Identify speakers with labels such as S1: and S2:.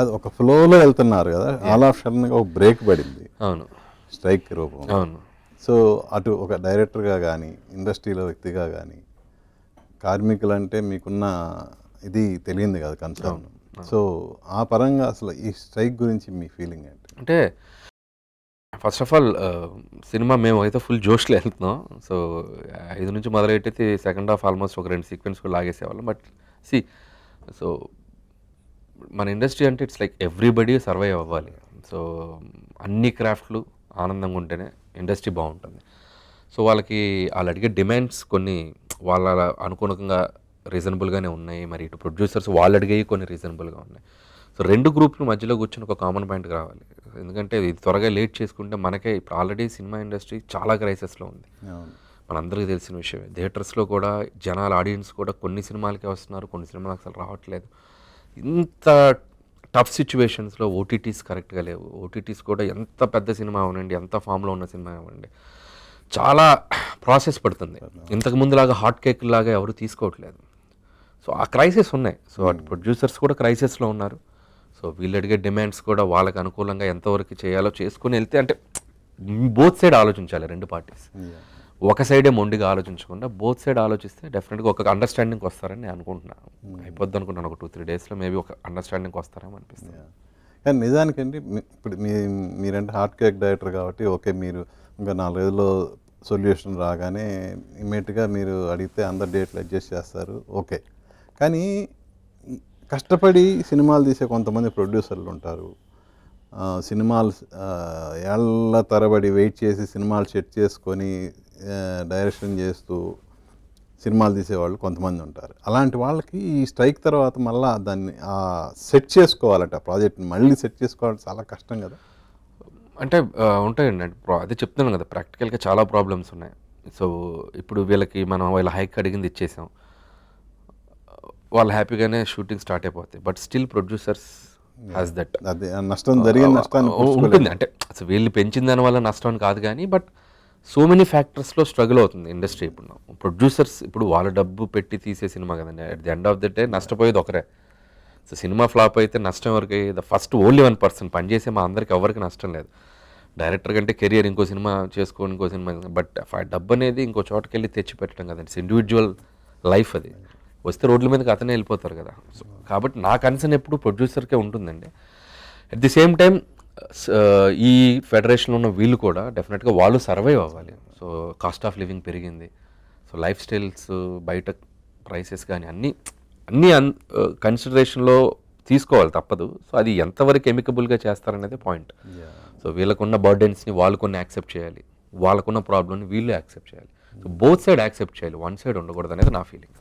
S1: అది ఒక ఫ్లోలో వెళ్తున్నారు కదా ఆల్ ఆఫ్ సడన్గా ఒక బ్రేక్ పడింది.
S2: అవును.
S1: స్ట్రైక్ రూపం.
S2: అవును.
S1: సో అటు ఒక డైరెక్టర్గా కానీ ఇండస్ట్రీలో వ్యక్తిగా కానీ కార్మికులు అంటే మీకున్న ఇది తెలియంది కదా కన్సర్న్ సో ఆ పరంగా అసలు ఈ స్ట్రైక్ గురించి మీ ఫీలింగ్ ఏంటి?
S2: అంటే ఫస్ట్ ఆఫ్ ఆల్ సినిమా మేము అయితే ఫుల్ జోష్లో వెళ్తున్నాం. సో ఐదు నుంచి మొదలెట్టయితే సెకండ్ హాఫ్ ఆల్మోస్ట్ ఒక రెండు సీక్వెన్స్ కూడా లాగేసేవాళ్ళం. బట్ సి సో మన ఇండస్ట్రీ అంటే ఇట్స్ లైక్ ఎవ్రీబడి సర్వైవ్ అవ్వాలి. సో అన్ని క్రాఫ్ట్లు ఆనందంగా ఉంటేనే ఇండస్ట్రీ బాగుంటుంది. సో వాళ్ళకి వాళ్ళు అడిగే డిమాండ్స్ కొన్ని వాళ్ళ అనుగుణంగా రీజనబుల్గానే ఉన్నాయి. మరి ఇటు ప్రొడ్యూసర్స్ వాళ్ళు అడిగేవి కొన్ని రీజనబుల్గా ఉన్నాయి. సో రెండు గ్రూప్లు మధ్యలో కూర్చొని ఒక కామన్ పాయింట్కి రావాలి. ఎందుకంటే ఇది త్వరగా లేట్ చేసుకుంటే మనకే ఇప్పుడు ఆల్రెడీ సినిమా ఇండస్ట్రీ చాలా క్రైసిస్లో ఉంది. మనందరికీ తెలిసిన విషయమే. థియేటర్స్లో కూడా జనాల ఆడియన్స్ కూడా కొన్ని సినిమాలకే వస్తున్నారు. కొన్ని సినిమాలకు అసలు రావట్లేదు. ఇంత టఫ్ సిచ్యువేషన్స్లో ఓటీటీస్ కరెక్ట్గా లేవు. ఓటీటీస్ కూడా ఎంత పెద్ద సినిమా అవనండి ఎంత ఫామ్లో ఉన్న సినిమా అవ్వండి చాలా ప్రాసెస్ పడుతుంది. ఇంతకు ముందులాగా హాట్ కేక్ లాగా ఎవరు తీసుకోవట్లేదు. సో ఆ క్రైసిస్ ఉన్నాయి. సో అటు ప్రొడ్యూసర్స్ కూడా క్రైసిస్లో ఉన్నారు. సో వీళ్ళు అడిగే డిమాండ్స్ కూడా వాళ్ళకి అనుకూలంగా ఎంతవరకు చేయాలో చేసుకుని వెళ్తే అంటే బోత్ సైడ్ ఆలోచించాలి రెండు పార్టీస్. ఒక సైడే మొండిగా ఆలోచించకుండా బోత్ సైడ్ ఆలోచిస్తే డెఫినెట్గా ఒక అండర్స్టాండింగ్ వస్తారని నేను అనుకుంటున్నాను అయిపోద్ది అనుకుంటున్నాను ఒక టూ త్రీ డేస్లో మేబీ ఒక అండర్స్టాండింగ్ వస్తారేమో అనిపిస్తుంది.
S1: కానీ నిజానికండి ఇప్పుడు మీ మీరంటే హార్ట్ కేక్ డైరెక్టర్ కాబట్టి ఓకే మీరు ఇంకా నాలుగైదులో సొల్యూషన్ రాగానే ఇమీడియట్గా మీరు అడిగితే అందరు డేట్లు అడ్జస్ట్ చేస్తారు ఓకే. కానీ కష్టపడి సినిమాలు తీసే కొంతమంది ప్రొడ్యూసర్లు ఉంటారు. సినిమాలు ఏళ్ళ తరబడి వెయిట్ చేసి సినిమాలు సెట్ చేసుకొని డైరెక్షన్ చేస్తూ సినిమాలు తీసేవాళ్ళు కొంతమంది ఉంటారు. అలాంటి వాళ్ళకి ఈ స్ట్రైక్ తర్వాత మళ్ళీ దాన్ని సెట్ చేసుకోవాలంటే. ఆ ప్రాజెక్ట్ని మళ్ళీ సెట్ చేసుకోవాలంటే చాలా కష్టం కదా.
S2: అంటే ఉంటాయండి. అదే చెప్తున్నాను కదా ప్రాక్టికల్గా చాలా ప్రాబ్లమ్స్ ఉన్నాయి. సో ఇప్పుడు వీళ్ళకి మనం వీళ్ళ హైక్ అడిగింది ఇచ్చేసాం. వాళ్ళు హ్యాపీగానే షూటింగ్ స్టార్ట్ అయిపోతాయి. But still producers has that
S1: నష్టం జరిగిన నష్టాన్ని
S2: ఉంటుంది. అంటే అసలు వీళ్ళు పెంచిన దాని వల్ల నష్టం కాదు కానీ బట్ సో మెనీ ఫ్యాక్టర్స్లో స్ట్రగుల్ అవుతుంది ఇండస్ట్రీ ఇప్పుడు. ప్రొడ్యూసర్స్ ఇప్పుడు వాళ్ళ డబ్బు పెట్టి తీసే సినిమా కదండి. At the end of the day నష్టపోయేది ఒకరే. సో సినిమా ఫ్లాప్ అయితే నష్టం ఎవరికి? The first only one person పనిచేసే మా అందరికి ఎవరికి నష్టం లేదు. డైరెక్టర్ కంటే కెరియర్ ఇంకో సినిమా చేసుకో ఇంకో సినిమా బట్ డబ్బు అనేది ఇంకో చోటకి వెళ్ళి తెచ్చి పెట్టడం కదండి ఇండివిజువల్ లైఫ్ అది. వస్తే రోడ్ల మీదకి అతనే వెళ్ళిపోతారు కదా. సో కాబట్టి నా కన్సర్న్ ఎప్పుడు ప్రొడ్యూసర్కే ఉంటుందండి. అట్ ది సేమ్ టైం ఈ ఫెడరేషన్లో ఉన్న వీళ్ళు కూడా డెఫినెట్గా వాళ్ళు సర్వైవ్ అవ్వాలి. సో కాస్ట్ ఆఫ్ లివింగ్ పెరిగింది. సో లైఫ్ స్టైల్స్ బయట ప్రైసెస్ కానీ అన్నీ అన్నీ అన్ కన్సిడరేషన్లో తీసుకోవాలి తప్పదు. సో అది ఎంతవరకు ఎమికబుల్గా చేస్తారనేది పాయింట్. సో వీళ్ళకున్న బర్డెన్స్ని వాళ్ళు కొన్ని యాక్సెప్ట్ చేయాలి. వాళ్ళకున్న ప్రాబ్లమ్ని వీళ్ళు యాక్సెప్ట్ చేయాలి. సో బోత్ సైడ్ యాక్సెప్ట్ చేయాలి. వన్ సైడ్ ఉండకూడదు అనేది నా ఫీలింగ్.